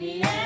the end.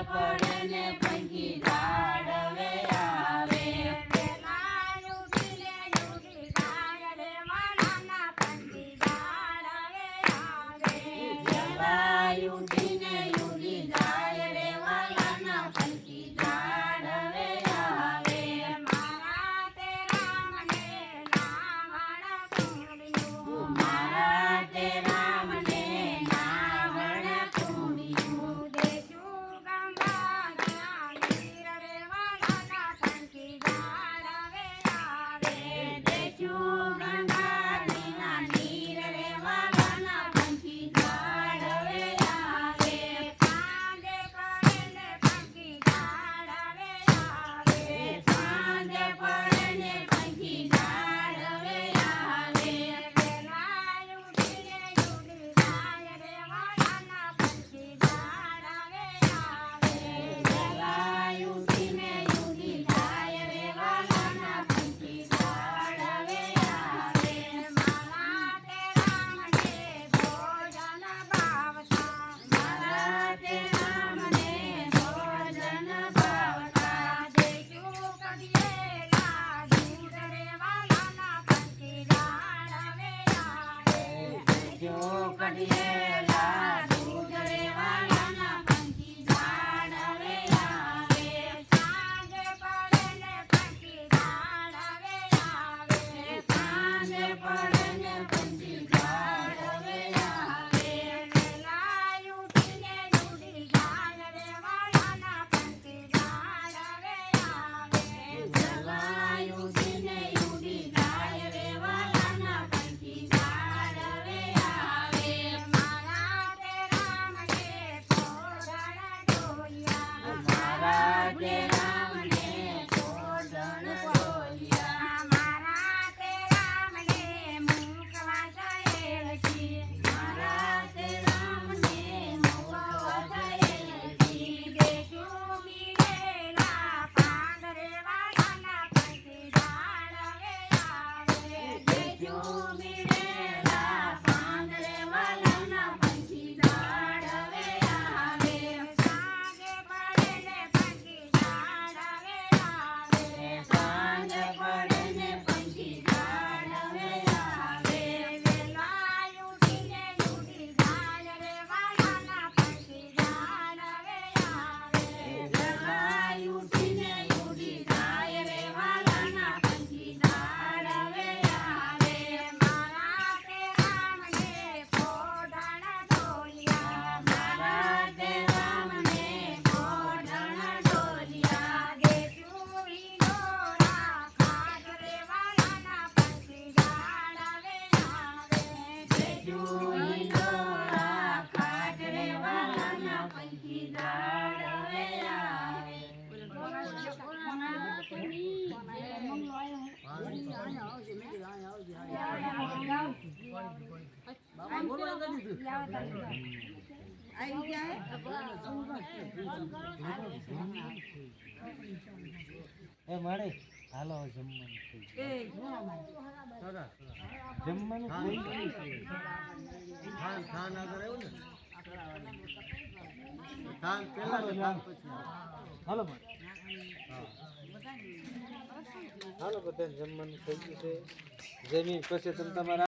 apart and never એ મળે હાલો જમવાનું જમવાનું ખાન ખાન આગળ ને ખાન પેલા હાલો મળે હાલો બધા જમવાનું થઈ ગયું છે. જમીન પછી તમે તમારા